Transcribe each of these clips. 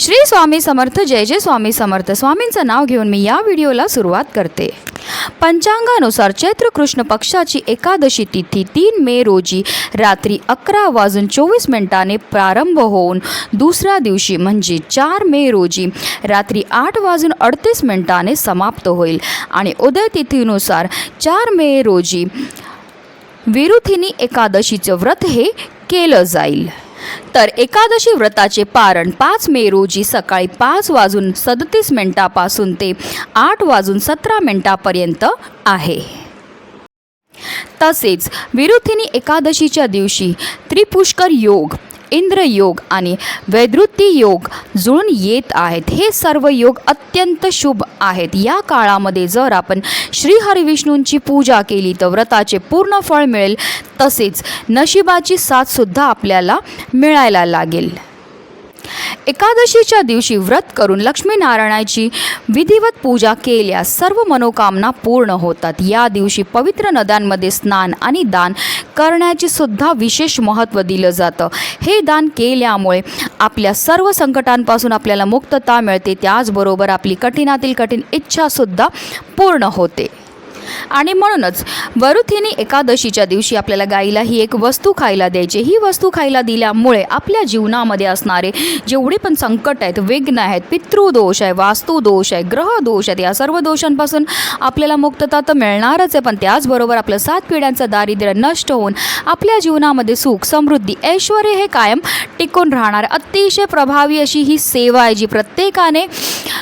श्री स्वामी समर्थ जय जय स्वामी समर्थ. स्वामींचं नाव घेऊन मी या व्हिडिओला सुरुवात करते. पंचांगानुसार चैत्र कृष्ण पक्षाची एकादशी तिथी तीन मे रोजी रात्री अकरा वाजून चोवीस मिनिटाने प्रारंभ होऊन दुसऱ्या दिवशी म्हणजे चार मे रोजी रात्री आठ वाजून अडतीस मिनिटाने समाप्त होईल. आणि उदय तिथीनुसार चार मे रोजी विरुथिनी एकादशीचं व्रत हे केलं जाईल. तर एकादशी व्रताचे पारण पाच मे रोजी सकाळी पाच वाजून सदतीस मिनिटापासून ते आठ वाजून सतरा मिनिटापर्यंत आहे. तसेच विरुथिनी एकादशीच्या दिवशी त्रिपुष्कर योग इंद्रयोग आणि वैदृती योग जुळून येत आहेत. हे सर्व योग अत्यंत शुभ आहेत. या काळामध्ये जर आपण श्रीहरिविष्णूंची पूजा केली तर व्रताचे पूर्ण फळ मिळेल. तसेच नशिबाची साथसुद्धा आपल्याला मिळायला लागेल. एकादशीच्या दिवशी व्रत करून लक्ष्मीनारायणाची विधिवत पूजा केल्यास सर्व मनोकामना पूर्ण होतात. या दिवशी पवित्र नद्यांमध्ये स्नान आणि दान करण्याचे सुद्धा विशेष महत्त्व दिलं जातं. हे दान केल्यामुळे आपल्या सर्व संकटांपासून आपल्याला मुक्तता मिळते. त्याचबरोबर आपली कठीणातील कठीण इच्छासुद्धा पूर्ण होते. आणि म्हणूनच वरुथिनी एकादशीच्या दिवशी आपल्याला गाईला ही एक वस्तू खायला द्यायची. ही वस्तू खायला दिल्यामुळे आपल्या जीवनामध्ये असणारे जेवढे पण संकट आहेत विघ्न आहेत पितृदोष आहे वास्तुदोष आहे ग्रहदोष आहेत या सर्व दोषांपासून आपल्याला मुक्तता तर मिळणारच आहे. पण त्याचबरोबर आपलं सात पिढ्यांचं दारिद्र्य नष्ट होऊन आपल्या जीवनामध्ये सुख समृद्धी ऐश्वर हे कायम टिकून राहणार. अतिशय प्रभावी अशी ही सेवा आहे जी प्रत्येकाने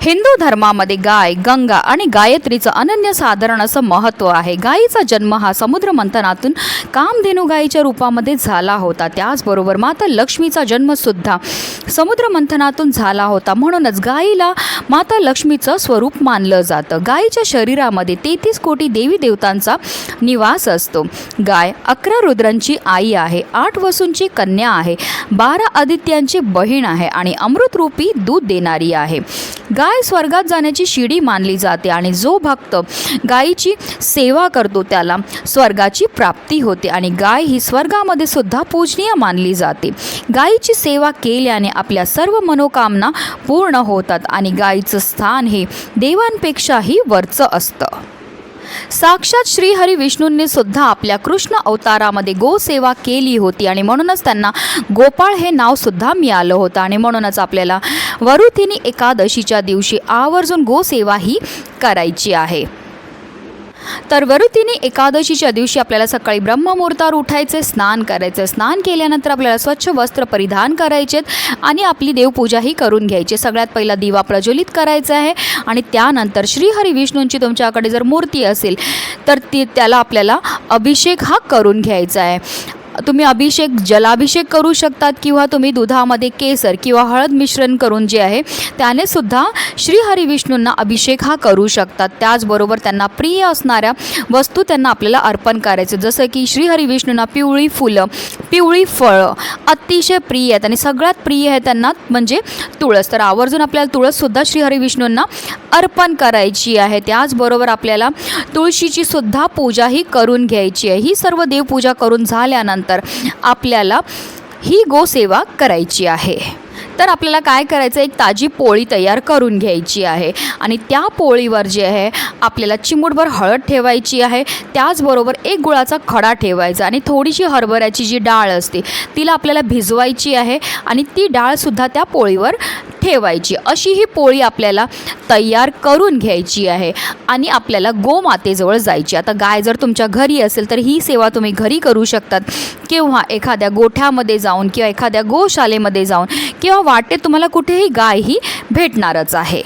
हिंदू धर्मामध्ये गाय गंगा आणि गायत्रीचं अनन्यसाधारण असं महत्त्व आहे. गायीचा जन्म हा समुद्र मंथनातून कामधेनू गायीच्या रूपामध्ये झाला होता. त्याचबरोबर माता लक्ष्मीचा जन्मसुद्धा समुद्र मंथनातून झाला होता. म्हणूनच गायीला माता लक्ष्मीचं स्वरूप मानलं जातं. गायीच्या शरीरामध्ये तेहतीस कोटी देवी देवतांचा निवास असतो. गाय अकरा रुद्रांची आई आहे आठ वसूंची कन्या आहे बारा आदित्यांची बहीण आहे आणि अमृतरूपी दूध देणारी आहे. गाय स्वर्गात जाण्याची शिडी मानली जाते आणि जो भक्त गायीची सेवा करतो त्याला स्वर्गाची प्राप्ती होते आणि गाय ही स्वर्गामध्ये सुद्धा पूजनीय मानली जाते. गायीची सेवा केल्याने आपल्या सर्व मनोकामना पूर्ण होतात आणि गायीचं स्थान हे देवांपेक्षाही वरचं असतं. साक्षात श्रीहरी विष्णूंनी सुद्धा आपल्या कृष्ण अवतारामध्ये गोसेवा केली होती आणि म्हणूनच त्यांना गोपाळ हे नाव सुद्धा मिळालं होतं. आणि म्हणूनच आपल्याला वरुथिनी एकादशीच्या दिवशी आवर्जून गोसेवा ही करायची आहे. तर वरुतिनी एकादशीच्या दिवशी आपल्याला सकाळी ब्रह्ममुहूर्तावर उठायचे स्नान करायचे. स्नान केल्यानंतर आपल्याला स्वच्छ वस्त्र परिधान करायचेत आणि आपली देवपूजाही करून घ्यायची. सगळ्यात पहिला दिवा प्रज्वलित करायचा आहे आणि त्यानंतर श्रीहरी विष्णूंची तुमच्याकडे जर मूर्ती असेल तर ती त्याला आपल्याला अभिषेक हा करून घ्यायचा आहे. तुम्ही अभिषेक जलाभिषेक करू शकतात किंवा तुम्ही दुधामध्ये केसर किंवा हळद मिश्रण करून जे आहे त्याने सुद्धा श्री विष्णूंना अभिषेक हा करू शकतात. त्याचबरोबर त्यांना प्रिय असणाऱ्या वस्तू त्यांना आपल्याला अर्पण करायचं. जसं की श्रीहरिविष्णूंना विष्णूंना पिवळी फुलं पिवळी फळं अतिशय प्रिय आहेत आणि सगळ्यात प्रिय आहे त्यांना म्हणजे तुळस. तर आवर्जून आपल्याला तुळससुद्धा श्री विष्णूंना अर्पण करायची आहे. त्याचबरोबर आपल्याला तुळशीची सुद्धा पूजा ही करून घ्यायची आहे. ही सर्व देवपूजा करून झाल्यानंतर आपल्याला ही गोसेवा करायची आहे. तर आपल्याला काय करायचं? एक ताजी पोळी तयार करून घ्यायची आहे. आणि त्या पोळीवर जे आहे आपल्याला चिमूटभर हळद ठेवायची आहे. त्याचबरोबर एक गुळाचा खडा ठेवायचा आणि थोडीशी हरभऱ्याची जी डाळ असते तिला आपल्याला भिजवायची आहे. आणि ती डाळसुद्धा त्या पोळीवर ठेवायची. अशी ही पोळी आपल्याला तयार करून घ्यायची आहे आणि आपल्याला गोमातेजवळ जायची आता गाय जर तुमच्या घरी असेल तर ही सेवा तुम्ही घरी करू शकतात. किंवा एखाद्या गोठ्यामध्ये जाऊन किंवा एखाद्या गोशालेमध्ये जाऊन किंवा वाटेत तुम्हाला कुठेही गाय ही भेटणारच आहे.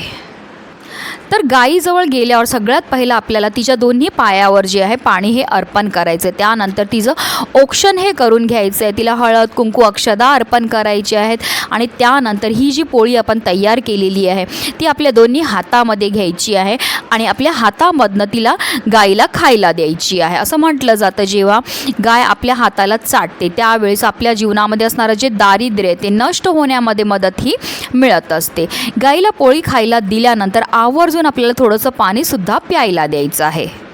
तर गाईजवळ गेल्यावर सगळ्यात पहिलं आपल्याला तिच्या दोन्ही पायावर जे आहे पाणी हे अर्पण करायचं आहे त्यानंतर तिचं औक्षण हे करून घ्यायचं आहे तिला हळद कुंकू अक्षदा अर्पण करायची आहेत आणि त्यानंतर ही जी पोळी आपण तयार केलेली आहे ती आपल्या दोन्ही हातामध्ये घ्यायची आहे आणि आपल्या हातामधनं तिला गाईला खायला द्यायची आहे. असं म्हटलं जातं जेव्हा गाय आपल्या हाताला चाटते त्यावेळेस आपल्या जीवनामध्ये असणारं जे दारिद्र्य आहे ते नष्ट होण्यामध्ये मदत ही मिळत असते. गाईला पोळी खायला दिल्यानंतर आवर्जून आपल्याला थोडंसं पाणीसुद्धा प्यायला द्यायचं आहे.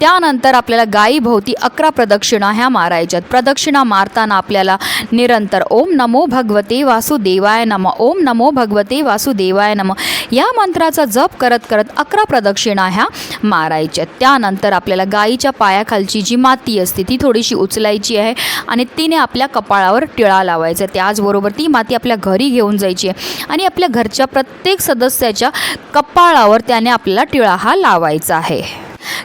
त्यानंतर आपल्याला गायीभोवती अकरा प्रदक्षिणा ह्या मारायच्यात प्रदक्षिणा मारताना आपल्याला निरंतर ओम नमो भगवते वासुदेवाय नम ओम नमो भगवते वासुदेवाय नम या मंत्राचा जप करत करत अकरा प्रदक्षिणा ह्या मारायच्यात त्यानंतर आपल्याला गायीच्या पायाखालची जी माती असते ती थोडीशी उचलायची आहे आणि तिने आपल्या कपाळावर टिळा लावायचा त्याचबरोबर ती माती आपल्या घरी घेऊन जायची आहे आणि आपल्या घरच्या प्रत्येक सदस्याच्या कपाळावर त्याने आपल्याला टिळा हा लावायचा आहे.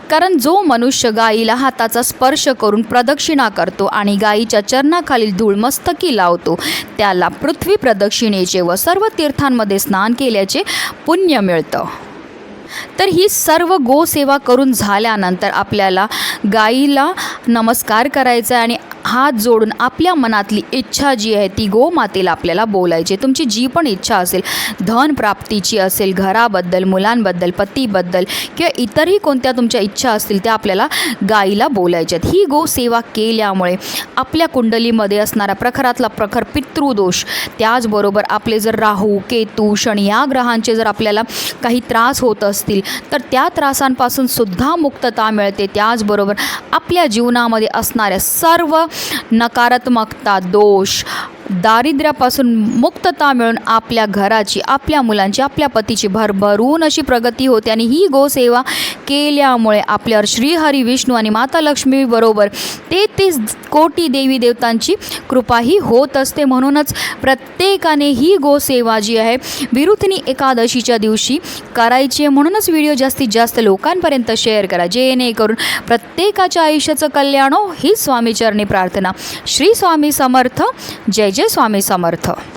कारण जो मनुष्य गायीला हाताचा स्पर्श करून प्रदक्षिणा करतो आणि गायीच्या चरणाखालील धूळ मस्तकी लावतो त्याला पृथ्वी प्रदक्षिणेचे व सर्व तीर्थांमध्ये स्नान केल्याचे पुण्य मिळतं. तर ही सर्व गोसेवा करून झाल्यानंतर आपल्याला गाईला नमस्कार करायचा आहे आणि हात जोडून आपल्या मनातली इच्छा जी आहे ती गोमातेला आपल्याला बोलायची तुमची जी पण इच्छा असेल धन प्राप्तीची असेल घराबद्दल मुलांबद्दल पतीबद्दल किंवा इतरही कोणत्या तुमच्या इच्छा असतील त्या आपल्याला गाईला बोलायच्या आहेत. ही गोसेवा केल्यामुळे आपल्या कुंडलीमध्ये असणारा प्रखरातला प्रखर पितृदोष त्याचबरोबर आपले जर राहू केतू शनी या ग्रहांचे जर आपल्याला काही त्रास होत असतील तर त्या त्रासांपासून सुद्धा मुक्तता मिळते. त्याचबरोबर आपल्या जीवनामध्ये असणाऱ्या सर्व नकारात्मकता दोष दारिद्र्यापासून मुक्तता मिळून आपल्या घराची आपल्या मुलांची आपल्या पतीची भरभरून अशी प्रगती होते आणि ही गोसेवा केल्यामुळे आपल्यावर श्रीहरी विष्णू आणि माता लक्ष्मीबरोबर तेहतीस कोटी देवी देवतांची कृपाही होत असते. म्हणूनच प्रत्येकाने ही गोसेवा जी आहे विरुथिनी एकादशीच्या दिवशी करायची आहे. म्हणूनच व्हिडिओ जास्तीत जास्त लोकांपर्यंत शेअर करा. जेणेकरून प्रत्येकाच्या आयुष्याचं कल्याण हो. ही स्वामीचरणी प्रार्थना. श्री स्वामी समर्थ. जय. पाहिजे स्वामी समर्थ.